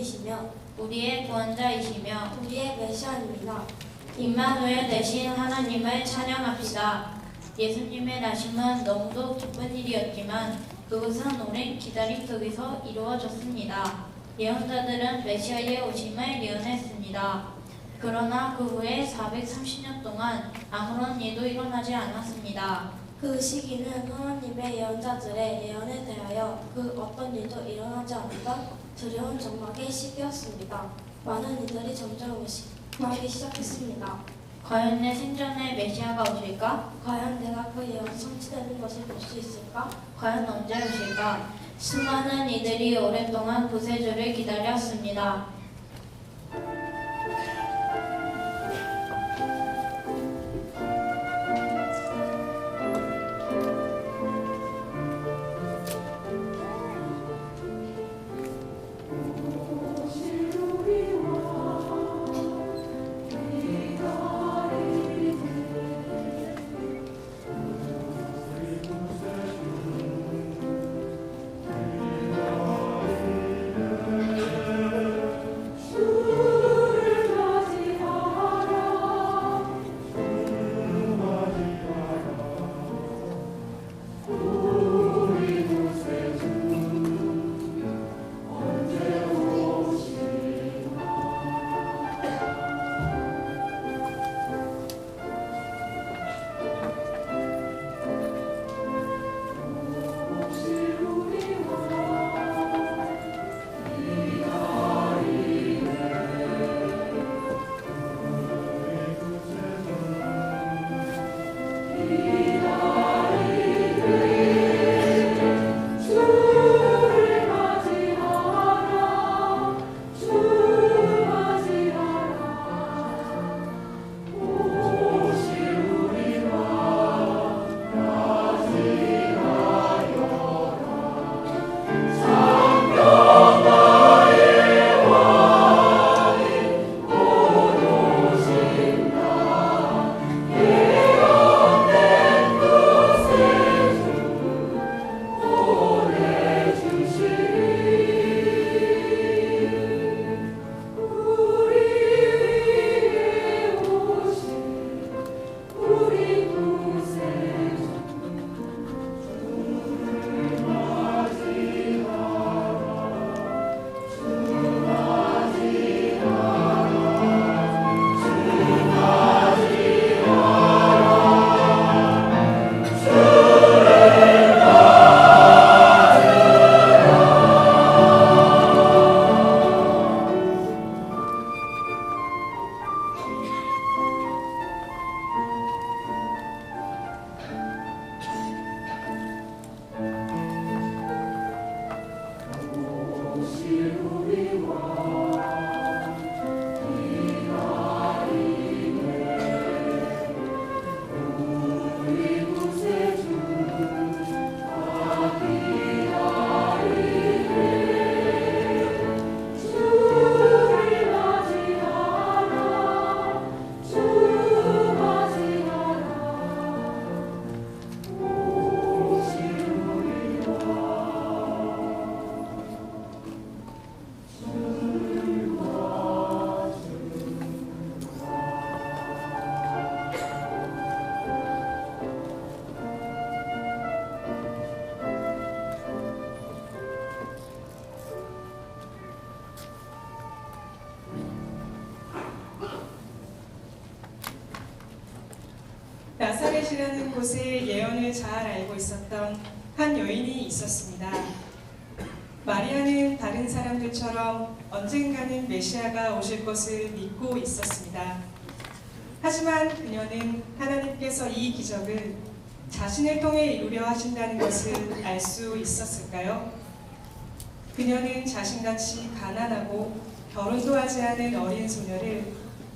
분이시며 우리의 구원자이시며 우리의 메시아입니다. 임마누엘 대신 하나님을 찬양합시다. 예수님의 나심은 너무도 기쁜 일이었지만 그것은 오랜 기다림 속에서 이루어졌습니다. 예언자들은 메시아의 오심을 예언했습니다. 그러나 그 후에 430년 동안 아무런 일도 일어나지 않았습니다. 그 시기는 하나님의 예언자들의 예언에 대하여 그 어떤 일도 일어나지 않았던 두려운 정막의 시기였습니다. 많은 이들이 점점 의심하기 시작했습니다. 과연 내 생전에 메시아가 오실까? 과연 내가 그 예언이 성취되는 것을 볼 수 있을까? 과연 언제 오실까? 수많은 이들이 오랫동안 구세주를 기다렸습니다. 나사렛이라는 곳의 예언을 잘 알고 있었던 한 여인이 있었습니다. 마리아는 다른 사람들처럼 언젠가는 메시아가 오실 것을 믿고 있었습니다. 하지만 그녀는 하나님께서 이 기적을 자신을 통해 이루려 하신다는 것을 알 수 있었을까요? 그녀는 자신같이 가난하고 결혼도 하지 않은 어린 소녀를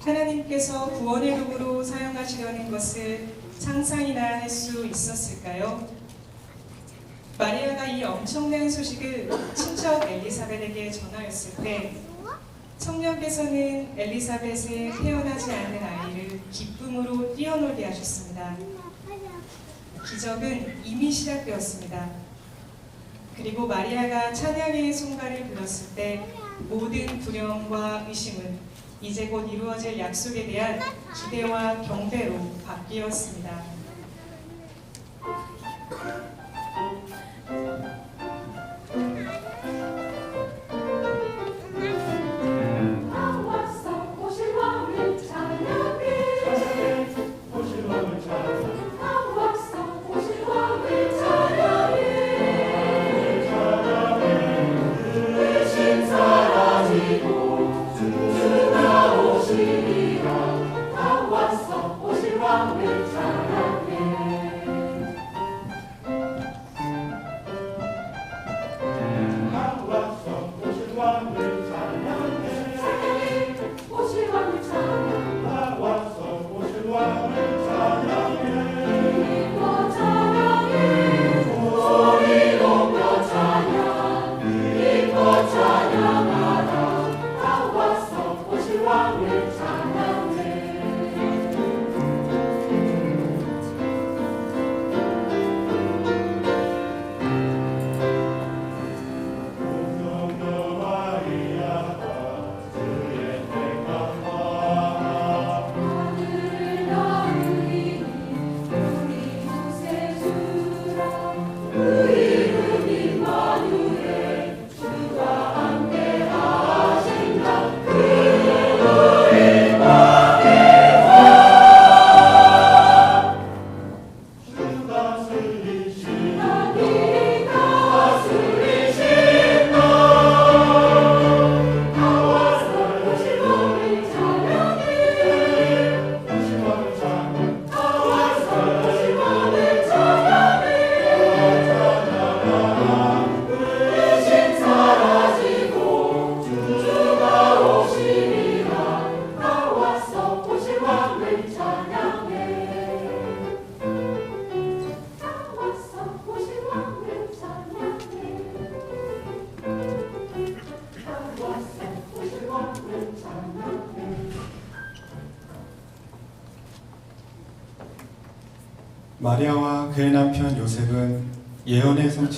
하나님께서 구원의 도구로 사용하시려는 것을 상상이나 할 수 있었을까요? 마리아가 이 엄청난 소식을 친척 엘리사벳에게 전하였을 때 청년께서는 엘리사벳의 태어나지 않는 아이를 기쁨으로 뛰어놀게 하셨습니다. 기적은 이미 시작되었습니다. 그리고 마리아가 찬양의 송가를 불렀을 때 모든 두려움과 의심은 이제 곧 이루어질 약속에 대한 기대와 경배로 바뀌었습니다.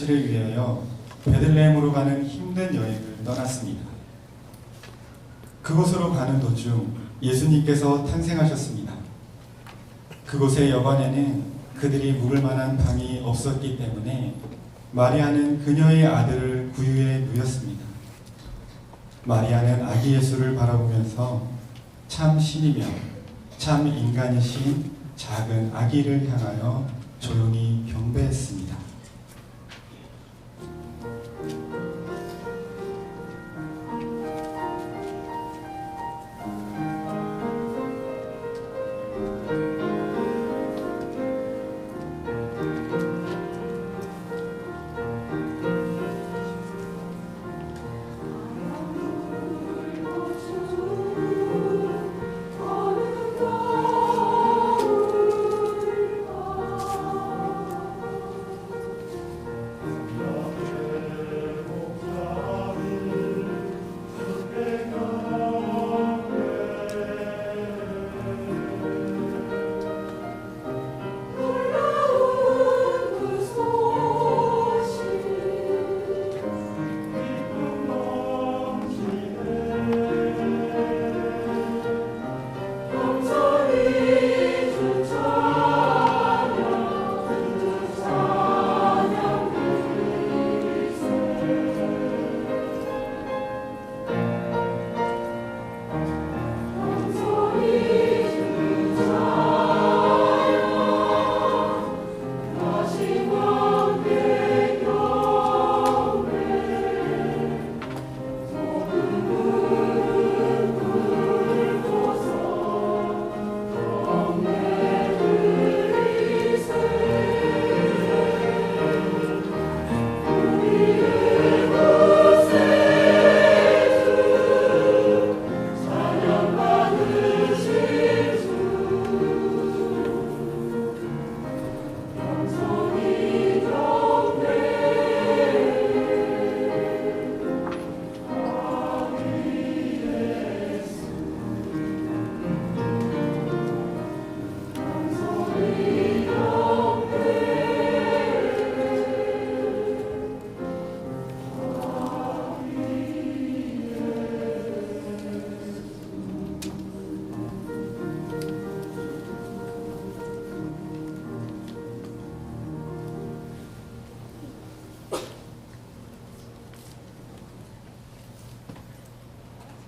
성취를 위하여 베들레헴으로 가는 힘든 여행을 떠났습니다. 그곳으로 가는 도중 예수님께서 탄생하셨습니다. 그곳의 여관에는 그들이 묵을 만한 방이 없었기 때문에 마리아는 그녀의 아들을 구유에 누였습니다. 마리아는 아기 예수를 바라보면서 참 신이며 참 인간이신 작은 아기를 향하여 조용히 경배했습니다.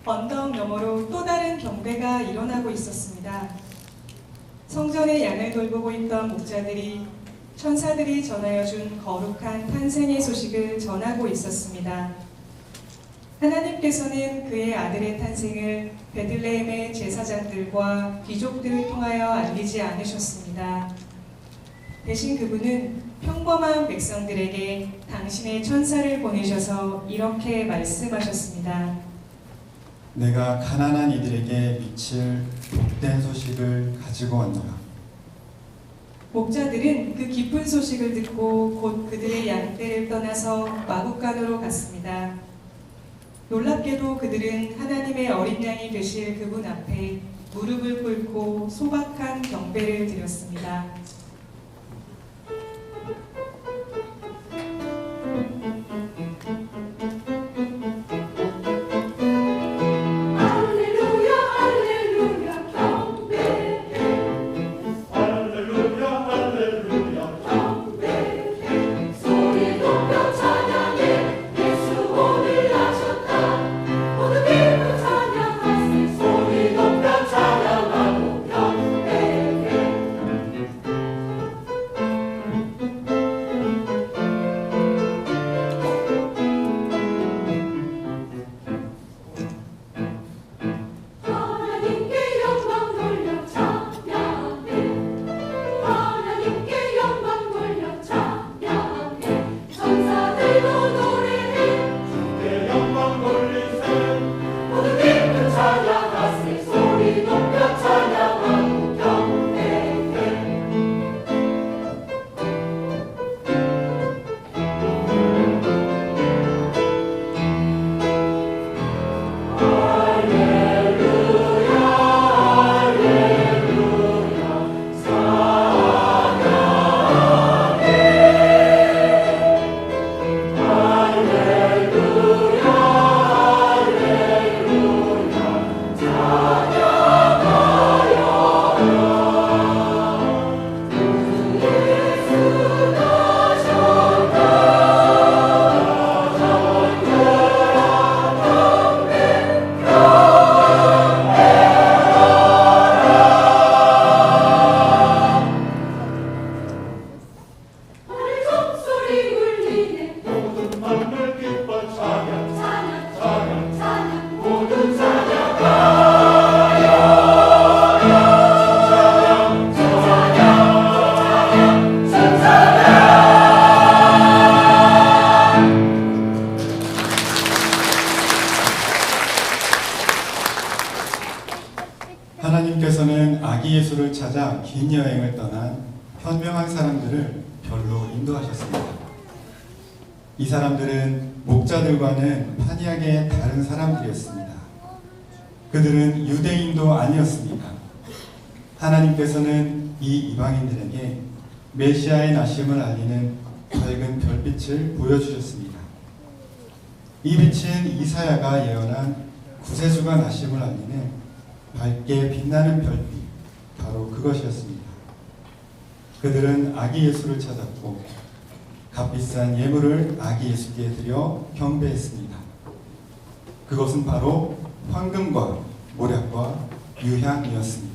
언덕 너머로 또 다른 경배가 일어나고 있었습니다. 성전의 양을 돌보고 있던 목자들이 천사들이 전하여 준 거룩한 탄생의 소식을 전하고 있었습니다. 하나님께서는 그의 아들의 탄생을 베들레헴의 제사장들과 귀족들을 통하여 알리지 않으셨습니다. 대신 그분은 평범한 백성들에게 당신의 천사를 보내셔서 이렇게 말씀하셨습니다. 내가 가난한 이들에게 미칠 복된 소식을 가지고 왔노라. 목자들은 그 기쁜 소식을 듣고 곧 그들의 양떼를 떠나서 마국간으로 갔습니다. 놀랍게도 그들은 하나님의 어린 양이 되실 그분 앞에 무릎을 꿇고 소박한 경배를 드렸습니다. 하나님께서는 이 이방인들에게 메시아의 나심을 알리는 밝은 별빛을 보여주셨습니다. 이 빛은 이사야가 예언한 구세주가 나심을 알리는 밝게 빛나는 별빛, 바로 그것이었습니다. 그들은 아기 예수를 찾았고 값비싼 예물을 아기 예수께 드려 경배했습니다. 그것은 바로 황금과 모략과 유향이었습니다.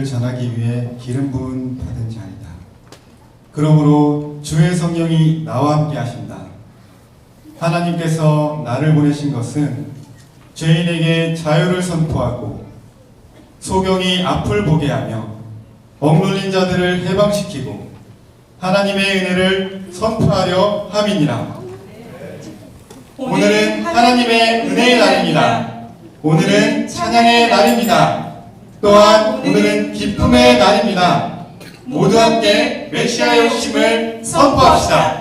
복음을 전하기 위해 기름 부은 받은 자이다. 그러므로 주의 성령이 나와 함께 하신다. 하나님께서 나를 보내신 것은 죄인에게 자유를 선포하고 소경이 앞을 보게 하며 억눌린 자들을 해방시키고 하나님의 은혜를 선포하려 함이니라. 오늘은 하나님의 은혜의 날입니다. 오늘은 찬양의 날입니다. 또한 오늘은 기쁨의 날입니다. 모두 함께 메시아의 오심을 선포합시다.